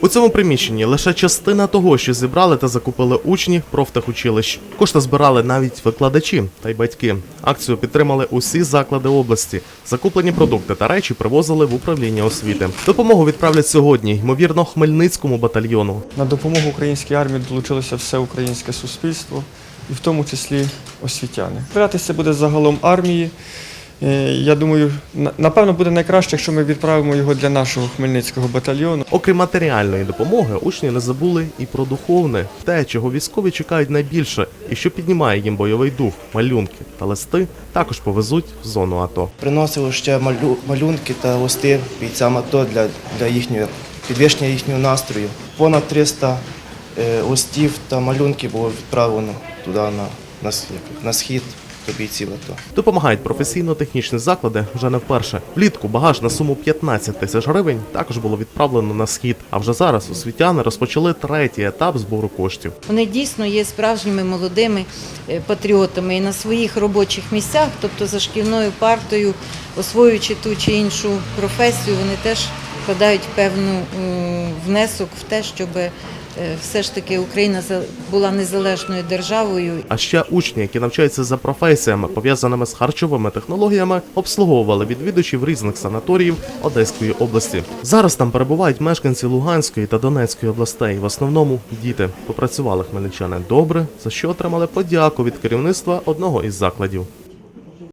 У цьому приміщенні лише частина того, що зібрали та закупили учні профтехучилищ. Кошти збирали навіть викладачі та й батьки. Акцію підтримали усі заклади області. Закуплені продукти та речі привозили в управління освіти. Допомогу відправлять сьогодні, ймовірно, Хмельницькому батальйону. На допомогу українській армії долучилося все українське суспільство, і в тому числі освітяни. Збиратися буде загалом армії. Е, Я думаю, напевно буде найкраще, якщо ми відправимо його для нашого хмельницького батальйону. Окрім матеріальної допомоги, учні не забули і про духовне, те, чого військові чекають найбільше, і що піднімає їм бойовий дух, малюнки та листи також повезуть в зону АТО. Приносили ще малю, малюнки та листи бійцям АТО для, для їхнього підвищення їхнього настрою. Понад 300 е, листів та малюнків було відправлено туди на, на, на схід до бійців АТО. Допомагають професійно-технічні заклади вже не вперше. Влітку багаж на суму 15 тисяч гривень також було відправлено на схід. А вже зараз освітяни розпочали третій етап збору коштів. Вони дійсно є справжніми молодими е, патріотами і на своїх робочих місцях, тобто за шкільною партою, освоюючи ту чи іншу професію, вони теж вкладають певну внесок в те, щоб е, все ж таки Україна була незалежною державою А ще учні, які навчаються за професіями, пов'язаними з харчовими технологіями, обслуговували відвідувачів різних санаторіїв Одеської області. Зараз там перебувають мешканці Луганської та Донецької областей. В основному діти попрацювали хмельничани добре, за що отримали подяку від керівництва одного із закладів.